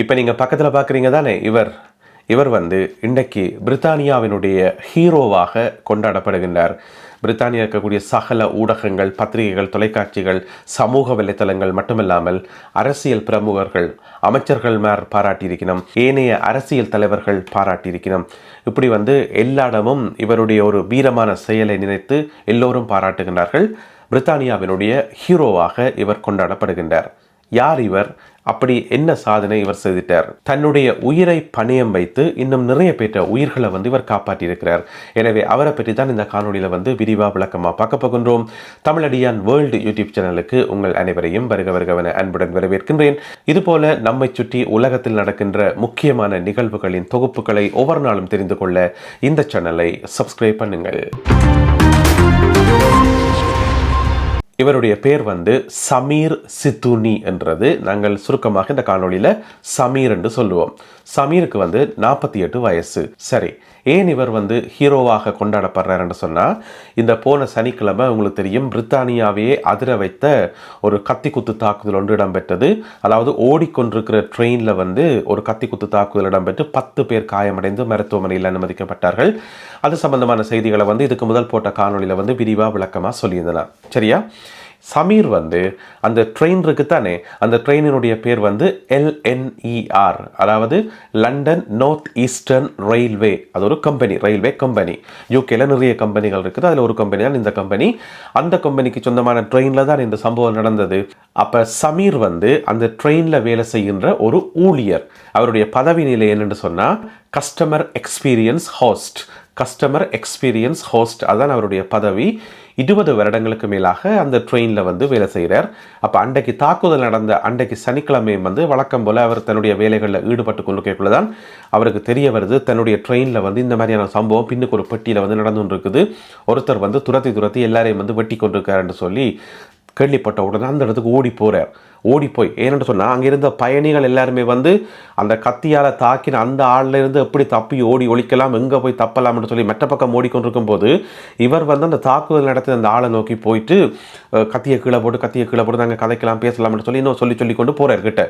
இப்போ நீங்கள் பக்கத்தில் பார்க்குறீங்க தானே இவர் இவர் வந்து இன்றைக்கு பிரித்தானியாவினுடைய ஹீரோவாக கொண்டாடப்படுகின்றார். பிரித்தானியா இருக்கக்கூடிய சகல ஊடகங்கள் பத்திரிகைகள் தொலைக்காட்சிகள் சமூக வலைத்தளங்கள் மட்டுமில்லாமல் அரசியல் பிரமுகர்கள் அமைச்சர்கள் மேர் பாராட்டியிருக்கணும் ஏனைய அரசியல் தலைவர்கள் பாராட்டியிருக்கணும். இப்படி வந்து எல்லா இடமும் இவருடைய ஒரு வீரமான செயலை நினைத்து எல்லோரும் பாராட்டுகின்றார்கள். பிரித்தானியாவினுடைய ஹீரோவாக இவர் கொண்டாடப்படுகின்றார். யார் இவர்? அப்படி என்ன சாதனை இவர் செய்துட்டார்? தன்னுடைய உயிரை பணியம் வைத்து இன்னும் நிறைய பேற்ற உயிர்களை வந்து இவர் காப்பாற்றியிருக்கிறார். எனவே அவரை பற்றி தான் இந்த காணொலியில் வந்து விரிவாக விளக்கமாக பார்க்க போகின்றோம். தமிழடியான் வேர்ல்டு யூடியூப் சேனலுக்கு உங்கள் அனைவரையும் வருக வருகவன அன்புடன் வரவேற்கின்றேன். இதுபோல நம்மை சுற்றி உலகத்தில் நடக்கின்ற முக்கியமான நிகழ்வுகளின் தொகுப்புகளை ஒவ்வொரு நாளும் தெரிந்து கொள்ள இந்த சேனலை சப்ஸ்கிரைப் பண்ணுங்கள். இவருடைய பேர் வந்து சமீர் சித்துனி என்றது. நாங்கள் சுருக்கமாக இந்த காணொலியில் சமீர் என்று சொல்லுவோம். சமீருக்கு வந்து நாற்பத்தி எட்டு வயசு. சரி ஏன் இவர் வந்து ஹீரோவாக கொண்டாடப்படுறாருன்னு சொன்னால் இந்த போன சனிக்கிழமை உங்களுக்கு தெரியும் பிரித்தானியாவையே அதிர வைத்த ஒரு கத்தி குத்து தாக்குதல் ஒன்று இடம்பெற்றது. அதாவது ஓடிக்கொண்டிருக்கிற ட்ரெயினில் வந்து ஒரு கத்தி குத்து தாக்குதல் இடம்பெற்று பத்து பேர் காயமடைந்து மருத்துவமனையில் அனுமதிக்கப்பட்டார்கள். அது சம்பந்தமான செய்திகளை வந்து இதுக்கு முதல் போட்ட காணொளியில் வந்து விரிவாக விளக்கமாக சொல்லியிருந்தனர். சரியா? சமீர் வந்து அந்த ட்ரெயின் இருக்கு தானே அந்த ட்ரெயினினுடைய பேர் வந்து எல்என்இஆர் அதாவது லண்டன் நார்த் ஈஸ்டர்ன் ரயில்வே அது ஒரு கம்பெனி ரயில்வே கம்பெனி யூகேல நிறைய கம்பெனிகள் இருக்குது. அதில் ஒரு கம்பெனி தான் இந்த கம்பெனி அந்த கம்பெனிக்கு சொந்தமான ட்ரெயினில் தான் இந்த சம்பவம் நடந்தது. அப்போ சமீர் வந்து அந்த ட்ரெயினில் வேலை செய்கின்ற ஒரு ஊழியர். அவருடைய பதவி நிலை என்னென்னு சொன்னால் customer experience host customer experience host அதான் அவருடைய பதவி. இருபது வருடங்களுக்கு மேலாக அந்த ட்ரெயினில் வந்து வேலை செய்கிறார் அப்போ அன்றைக்கு தாக்குதல் நடந்த அன்றைக்கு சனிக்கிழமையும் வந்து வழக்கம் போல் அவர் தன்னுடைய வேலைகளில் ஈடுபட்டு கொண்டு தான் அவருக்கு தெரிய வருது. தன்னுடைய ட்ரெயினில் வந்து இந்த மாதிரியான சம்பவம் பின்னுக்கு ஒரு பெட்டியில் வந்து நடந்து இருக்குது ஒருத்தர் வந்து துரத்தி துரத்தி எல்லாரையும் வந்து வெட்டி கொண்டிருக்காருன்னு சொல்லி கேள்விப்பட்ட உடனே அந்த இடத்துக்கு ஓடி போகிறார் ஓடிப்போய். ஏன்னு சொன்னால் அங்கே இருந்த பயணிகள் எல்லாருமே வந்து அந்த கத்தியால் தாக்கின அந்த ஆள்ல இருந்து எப்படி தப்பி ஓடி ஒழிக்கலாம் எங்கே போய் தப்பலாம்னு சொல்லி மெட்ட பக்கம் ஓடிக்கொண்டிருக்கும் போது இவர் வந்து அந்த தாக்குதல் நடத்தி அந்த ஆளை நோக்கி போயிட்டு கத்தியை கீழே போட்டு கத்தியை கீழே போட்டு நாங்கள் கதைக்கலாம் பேசலாம்னு சொல்லி இன்னும் சொல்லி சொல்லி கொண்டு போகிறார் கிட்ட.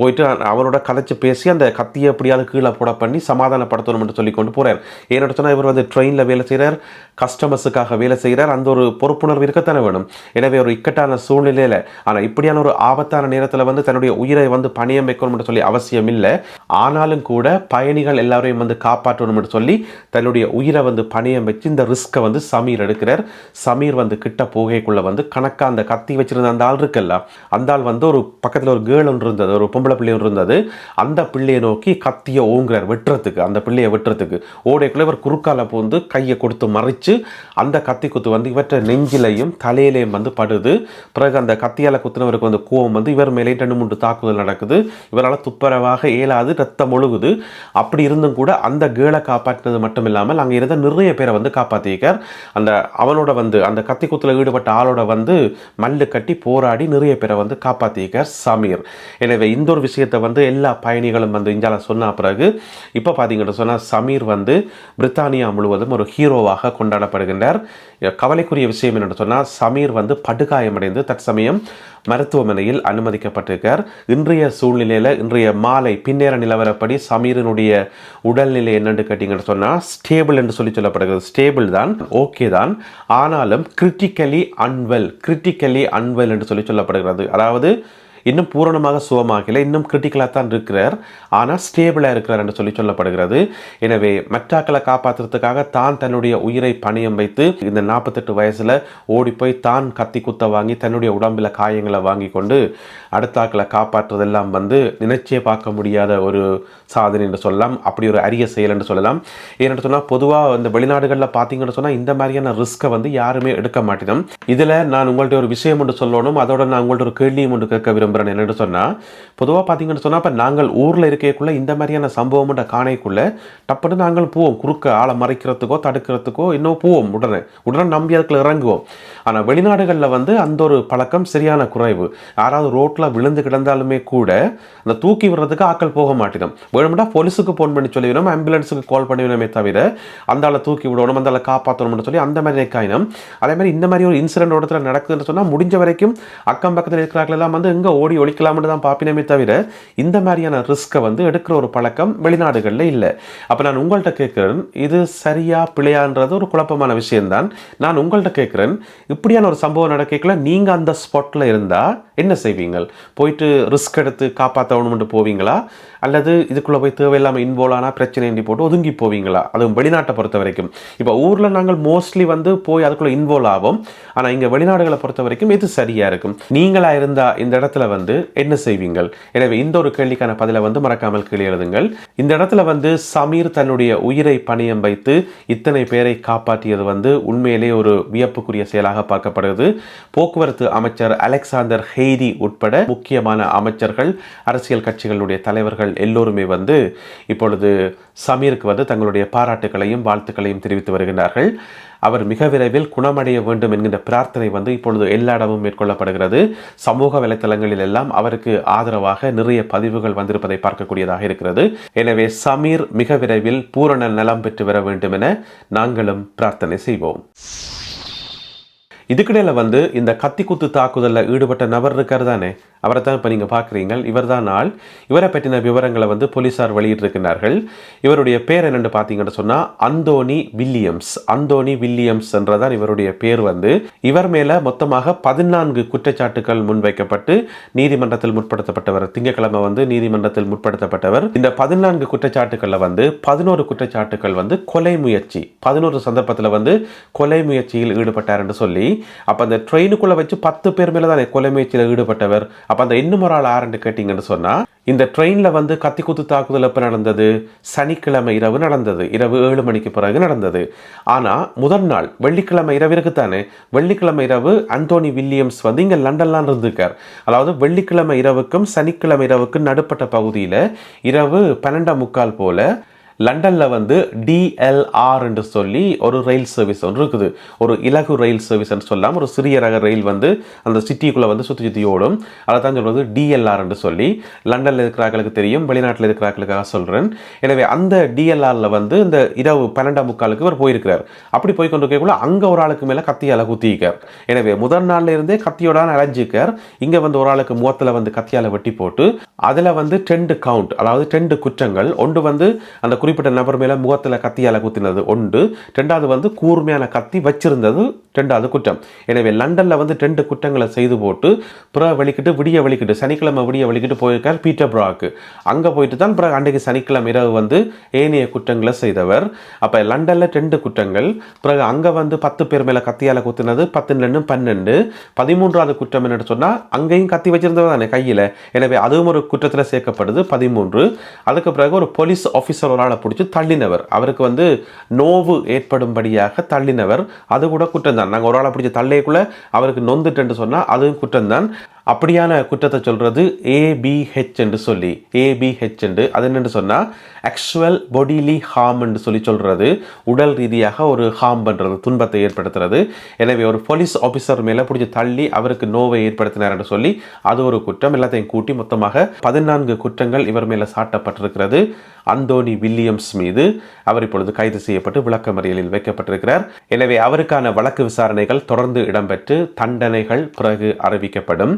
போயிட்டு அவரோட கதைச்சு பேசி அந்த கத்தியை எப்படியாவது கீழே போட பண்ணி சமாதானப்படுத்தணும்னு சொல்லி கொண்டு போகிறார் ஏன்னு சொன்னால் இவர் வந்து ட்ரெயினில் வேலை செய்கிறார் கஸ்டமர்ஸுக்காக வேலை செய்கிறார் அந்த ஒரு பொறுப்புணர்வு இருக்கத்தானே வேணும். எனவே ஒரு இக்கட்டான சூழ்நிலையில் ஆனால் இப்படியான ஒரு ஆபத்தான நேரத்தில் வந்து தன்னுடைய உயிரை வந்து பணியம் வைக்கணும்னு சொல்லி அவசியம் இல்லை ஆனாலும் கூட பயணிகள் எல்லாரையும் வந்து காப்பாற்றணும்னு சொல்லி தன்னுடைய உயிரை வந்து பணியம் வச்சு இந்த ரிஸ்க்கை வந்து சமீர் எடுக்கிறார். சமீர் வந்து கிட்ட போகைக்குள்ள வந்து கணக்காக அந்த கத்தி வச்சிருந்த அந்த ஆள் இருக்குல்ல அந்த ஆள் வந்து ஒரு பக்கத்தில் ஒரு கேர்ள் ஒன்று இருந்தது ஒரு பொம்பளை பிள்ளை ஒன்று இருந்தது. அந்த பிள்ளையை நோக்கி கத்தியை ஓங்குறார் வெட்டுறதுக்கு அந்த பிள்ளையை வெட்டுறதுக்கு. ஓடைக்குள்ள இவர் குறுக்கால போந்து கையை கொடுத்து மறைச்சு அந்த கத்தி குத்து வந்து இவற்றை நெஞ்சிலையும் தலையிலையும் வந்து படுது. பிறகு அந்த கத்தியால குத்துனவருக்கு வந்து கோவம் வந்து இவர் மேலே ரெண்டு மூன்று தாக்குதல் நடக்குது. இவரால் துப்பரவாக இயலாது ரத்தம் ஒழுகுது. அப்படி இருந்தும் கூட அந்த கேளை காப்பாற்றினது மட்டும் இல்லாமல் அங்கே இருந்த நிறைய பேரை வந்து காப்பாற்றியிருக்கார் அந்த அவனோட வந்து அந்த கத்தி குத்துல ஈடுபட்ட ஆளோட வந்து மல்லு கட்டி போராடி நிறைய பேரை வந்து காப்பாற்றியிருக்கார் சமீர். எனவே இந்த ஒரு விஷயத்தை வந்து எல்லா பயணிகளும் வந்து இந்தியாவில் சொன்ன பிறகு இப்போ பார்த்தீங்கன்னு சொன்னால் சமீர் வந்து பிரித்தானியா முழுவதும் ஒரு ஹீரோவாக கொண்டாடப்படுகின்றார். கவலைக்குரிய விஷயம் என்னென்னு சொன்னால் சமீர் வந்து படுகாயமடைந்து தற்சமயம் மருத்துவமனையில் அனுமதிக்கப்பட்டிருக்கார். இன்றைய சூழ்நிலையில் இன்றைய மாலை பின்னேற நிலவரப்படி சமீரனுடைய உடல்நிலை என்னன்னு கேட்டிங்கன்னு சொன்னால் ஸ்டேபிள் என்று சொல்லி சொல்லப்படுகிறது. ஸ்டேபிள் தான் ஓகே தான். ஆனாலும் கிரிட்டிக்கலி அன்வெல் கிரிட்டிக்கலி அன்வெல் என்று சொல்லி சொல்லப்படுகிறது. அதாவது இன்னும் பூரணமாக சுகமாகல இன்னும் கிரிட்டிக்கலாக தான் இருக்கிறார். ஆனால் ஸ்டேபிளாக இருக்கிறார் என்று சொல்லி சொல்லப்படுகிறது. எனவே மற்றாக்களை காப்பாற்றுறதுக்காக தான் தன்னுடைய உயிரை பணியம் வைத்து இந்த நாற்பத்தெட்டு வயசில் ஓடி போய் தான் கத்தி குத்த வாங்கி தன்னுடைய உடம்பில் காயங்களை வாங்கி கொண்டு அடுத்தாக்களை காப்பாற்றுவதெல்லாம் வந்து நினைச்சே பார்க்க முடியாத ஒரு சாதனை என்று சொல்லலாம். அப்படி ஒரு அரிய செயல் என்று சொல்லலாம். ஏன்னு சொன்னால் பொதுவாக இந்த வெளிநாடுகளில் பார்த்தீங்கன்னு சொன்னால் இந்த மாதிரியான ரிஸ்க்கை வந்து யாருமே எடுக்க மாட்டேன். இதில் நான் உங்கள்ட்ட ஒரு விஷயம் ஒன்று சொல்லணும். அதோட நான் உங்கள்ட்ட ஒரு கேள்வியும் ஒன்று கேட்க விரும்புகிறேன். என்னென்னு சொன்னால் பொதுவாக பார்த்தீங்கன்னு சொன்னால் இப்போ நாங்கள் ஊரில் இருக்கக்குள்ள இந்த மாதிரியான சம்பவம் காணைக்குள்ளே டப்புன்னு நாங்கள் போவோம். குறுக்க ஆளை மறைக்கிறதுக்கோ தடுக்கிறதுக்கோ இன்னும் போவோம் உடனே. உடனே நம்பி அதுக்குள்ள இறங்குவோம். ஆனால் வெளிநாடுகளில் வந்து அந்த ஒரு பழக்கம் சரியான குறைவு. யாராவது ரோட்டில் விழுந்து கிடந்தாலுமே கூட அந்த தூக்கி விடுறதுக்கு ஆட்கள் போக மாட்டேனும். வேணும்னா போலீஸுக்கு ஃபோன் பண்ணி சொல்லிவிடும் ஆம்புலன்ஸுக்கு கால் பண்ணிவிடமே தவிர அந்த ஆளை தூக்கி விடணும் அந்த ஆளை காப்பாற்றணும்னு சொல்லி அந்த மாதிரி காயினம் அதே மாதிரி இந்த மாதிரி ஒரு இன்சிடென்ட் இடத்துல நடக்குதுன்னு சொன்னால் முடிஞ்ச வரைக்கும் அக்கம் பக்கத்தில் இருக்கிறார்கள் எல்லாம் வந்து எங்கே ஓடி ஒழிக்கலாம்னு தான் பார்ப்பினமே தவிர இந்த மாதிரியான ரிஸ்க்கை வந்து எடுக்கிற ஒரு பழக்கம் வெளிநாடுகளில் இல்லை. அப்போ நான் உங்கள்கிட்ட கேட்குறேன் இது சரியா பிழையான்றது ஒரு குழப்பமான விஷயம்தான். நான் உங்கள்கிட்ட கேட்குறேன் இப்படியான ஒரு சம்பவம் நடக்கல நீங்கள் அந்த ஸ்பாட்டில் இருந்தால் என்ன செய்வீங்கள்? போயிட்டு ரிஸ்க் எடுத்து காப்பாற்றணும்னு போவீங்களா? அல்லது இதுக்குள்ளே போய் தேவையில்லாமல் இன்வால்வ் ஆனால் பிரச்சனை போட்டு ஒதுங்கி போவீங்களா? அதுவும் வெளிநாட்டை பொறுத்த வரைக்கும். இப்போ ஊரில் நாங்கள் மோஸ்ட்லி வந்து போய் அதுக்குள்ளே இன்வால்வ் ஆகும் ஆனால் இங்கே வெளிநாடுகளை பொறுத்த வரைக்கும் இது சரியாக இருக்கும்? நீங்களாக இருந்தால் இந்த இடத்துல வந்து என்ன செய்வீங்கள்? எனவே இந்த ஒரு கேள்விக்கான பதிலை வந்து மறக்காமல் கீழே எழுதுங்கள். இந்த இடத்துல வந்து சமீர் தன்னுடைய உயிரை பணியம் வைத்து இத்தனை பேரை காப்பாற்றியது வந்து உண்மையிலே ஒரு வியப்புக்குரிய செயலாக பார்க்கப்படுகிறது. போக்குவரத்து அமைச்சர் அலெக்சாந்தர் ஹெய்ரி உட்பட முக்கியமான அமைச்சர்கள் அரசியல் கட்சிகளுடைய தலைவர்கள் எல்லோருமே வந்து இப்பொழுது சமீருக்கு வந்து தங்களுடைய பாராட்டுகளையும் வாழ்த்துக்களையும் தெரிவித்து வருகின்றார்கள் அவர் மிக விரைவில் குணமடைய வேண்டும் என்கின்ற பிரார்த்தனை வந்து இப்பொழுது எல்லா இடமும் மேற்கொள்ளப்படுகிறது. சமூக வலைத்தளங்களில் எல்லாம் அவருக்கு ஆதரவாக நிறைய பதிவுகள் வந்திருப்பதை பார்க்கக்கூடியதாக இருக்கிறது. எனவே சமீர் மிக விரைவில் பூரண நலம் பெற்று வர வேண்டும் என நாங்களும் பிரார்த்தனை செய்வோம். இதுக்கிடையில் வந்து இந்த கத்தி குத்து தாக்குதலில் ஈடுபட்ட நபர் இருக்கார் தானே? அவரை தான் இப்போ நீங்கள் பார்க்குறீங்க இவர் தான் ஆள். இவரை பற்றின விவரங்களை வந்து போலீஸார் வெளியிட்டிருக்கிறார்கள் இவருடைய பேர் என்னென்னு பார்த்தீங்கன்னு சொன்னால் அந்தோனி வில்லியம்ஸ். அந்தோனி வில்லியம்ஸ் என்றதான் இவருடைய பேர் வந்து. இவர் மேலே மொத்தமாக பதினான்கு குற்றச்சாட்டுகள் முன்வைக்கப்பட்டு நீதிமன்றத்தில் முற்படுத்தப்பட்டவர். திங்கக்கிழமை வந்து நீதிமன்றத்தில் முற்படுத்தப்பட்டவர். இந்த பதினான்கு குற்றச்சாட்டுகளில் வந்து பதினோரு குற்றச்சாட்டுகள் வந்து கொலை முயற்சி. பதினோரு சந்தர்ப்பத்தில் வந்து கொலை முயற்சியில் ஈடுபட்டார் என்று சொல்லி அப்போ அந்த ட்ரெயினுக்குள்ளே வச்சு பத்து பேர் மேலே தான் கொலை முயற்சியில் ஈடுபட்டவர்? அப்போ அந்த இன்னும் ஒரு ஆள் ஆரண்டு கேட்டிங்கன்னு சொன்னால் இந்த ட்ரெயினில் வந்து கத்தி குத்து தாக்குதல் எப்போ நடந்தது? சனிக்கிழமை இரவு நடந்தது. இரவு ஏழு மணிக்கு பிறகு நடந்தது. ஆனால் முதல் நாள் வெள்ளிக்கிழமை இரவு இருக்குத்தானே வெள்ளிக்கிழமை இரவு அந்தோனி வில்லியம்ஸ் வந்து இங்கே லண்டன்லாம் இருந்திருக்கார். அதாவது வெள்ளிக்கிழமை இரவுக்கும் சனிக்கிழமை இரவுக்கும் நடுப்பட்ட பகுதியில் இரவு பன்னெண்டாம் முக்கால் போல் லண்டனில் வந்து டிஎல்ஆர் என்று சொல்லி ஒரு ரயில் சர்வீஸ் ஒன்று இருக்குது. ஒரு இலகு ரயில் சர்வீஸ்னு சொல்லலாம். ஒரு சிறிய ரக ரயில் வந்து அந்த சிட்டிக்குள்ளே வந்து சுற்றி சுற்றி ஓடும். அதை தான் சொல்கிறது டிஎல்ஆர் என்று சொல்லி. லண்டனில் இருக்கிறார்களுக்கு தெரியும். வெளிநாட்டில் இருக்கிறார்களுக்காக சொல்கிறேன் எனவே அந்த டிஎல்ஆரில் வந்து இந்த இரவு பன்னெண்டாம் முக்காலுக்கு இவர் போயிருக்கிறார். அப்படி போய் கொண்டு இருக்கக்குள்ள அங்கே ஒரு ஆளுக்கு மேலே கத்தியால் குத்திக்கார் எனவே முதல் நாள்ல இருந்தே கத்தியோடான அலைஞ்சிக்கார் இங்கே வந்து ஒரு ஆளுக்கு முகத்தில் வந்து கத்தியால் வெட்டி போட்டு அதில் வந்து டெண்டு கவுண்ட் அதாவது டெண்டு குற்றங்கள் ஒன்று வந்து அந்த குறிப்பிட்ட நபர் மேலே முகத்தில் கத்தியால் குத்தினது ஒன்று ரெண்டாவது வந்து கூர்மையான கத்தி வச்சிருந்தது ரெண்டாவது குற்றம். எனவே லண்டனில் வந்து ரெண்டு குற்றங்களை செய்து போட்டு பிற வலிக்கிட்டு விடிய வலிக்கிட்டு சனிக்கிழமை விடிய வலிக்கிட்டு போயிருக்கார் பீட்டர் ப்ராக்கு. அங்கே போயிட்டு தான் பிறகு அன்றைக்கு சனிக்கிழமை இரவு வந்து ஏனைய குற்றங்களை செய்தவர். அப்போ லண்டனில் ரெண்டு குற்றங்கள். பிறகு அங்கே வந்து பத்து பேர் மேலே கத்தியால் குத்தினது பத்து ரெண்டு பன்னெண்டு. பதிமூன்றாவது குற்றம் என்னன்னு சொன்னால் அங்கேயும் கத்தி வச்சிருந்தவர் தானே கையில். எனவே அதுவும் ஒரு குற்றத்தில் சேர்க்கப்படுது பதிமூன்று. அதுக்கு பிறகு ஒரு போலீஸ் ஆஃபீஸர் ஒரு ஆளை பிடிச்சி தள்ளினவர். அவருக்கு வந்து நோவு ஏற்படும்படியாக தள்ளினவர். அது கூட குற்றம் தான் நாங்கள் ஒரு ஆளை பிடிச்சி தள்ளையக்குள்ளே அவருக்கு நொந்துட்டேன்னு சொன்னால் அதுவும் குற்றம் தான் அப்படியான குற்றத்தை சொல்கிறது ஏபிஹெச் என்று சொல்லி ஏபிஹெச் என்று. அது என்னென்னு சொன்னால் ஆக்சுவல் பொடிலி ஹார்ம் என்று சொல்லி சொல்கிறது உடல் ரீதியாக ஒரு ஹார்ம் பண்ணுறது துன்பத்தை ஏற்படுத்துறது. எனவே ஒரு போலீஸ் ஆஃபீஸர் மேலே பிடிச்சி தள்ளி அவருக்கு நோவை ஏற்படுத்தினார் என்று சொல்லி அது ஒரு குற்றம். எல்லாத்தையும் கூட்டி மொத்தமாக பதினான்கு குற்றங்கள் இவர் மேலே சாட்டப்பட்டிருக்கிறது. அந்தோனி வில்லியம்ஸ் மீது அவர் இப்பொழுது கைது செய்யப்பட்டு விளக்கமறியலில் வைக்கப்பட்டிருக்கிறார். எனவே அவருக்கான வழக்கு விசாரணைகள் தொடர்ந்து இடம்பெற்று தண்டனைகள் பிறகு அறிவிக்கப்படும்.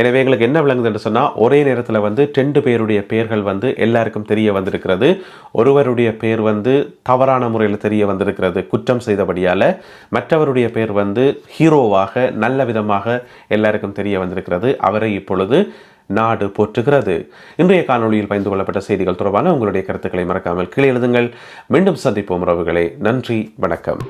எனவே எங்களுக்கு என்ன விளங்குது என்று சொன்னால் ஒரே நேரத்தில் வந்து ரெண்டு பேருடைய பெயர்கள் வந்து எல்லாருக்கும் தெரிய வந்திருக்கிறது. ஒருவருடைய பெயர் வந்து தவறான முறையில் தெரிய வந்திருக்கிறது குற்றம் செய்தபடியால். மற்றவருடைய பெயர் வந்து ஹீரோவாக நல்ல விதமாக எல்லாருக்கும் தெரிய வந்திருக்கிறது. அவரை இப்பொழுது நாடு போற்றுகிறது. இன்றைய காணொளியில் பயந்து கொள்ளப்பட்ட செய்திகள் தொடர்பான உங்களுடைய கருத்துக்களை மறக்காமல் கீழே எழுதுங்கள். மீண்டும் சந்திப்போம் உறவுகளே. நன்றி வணக்கம்.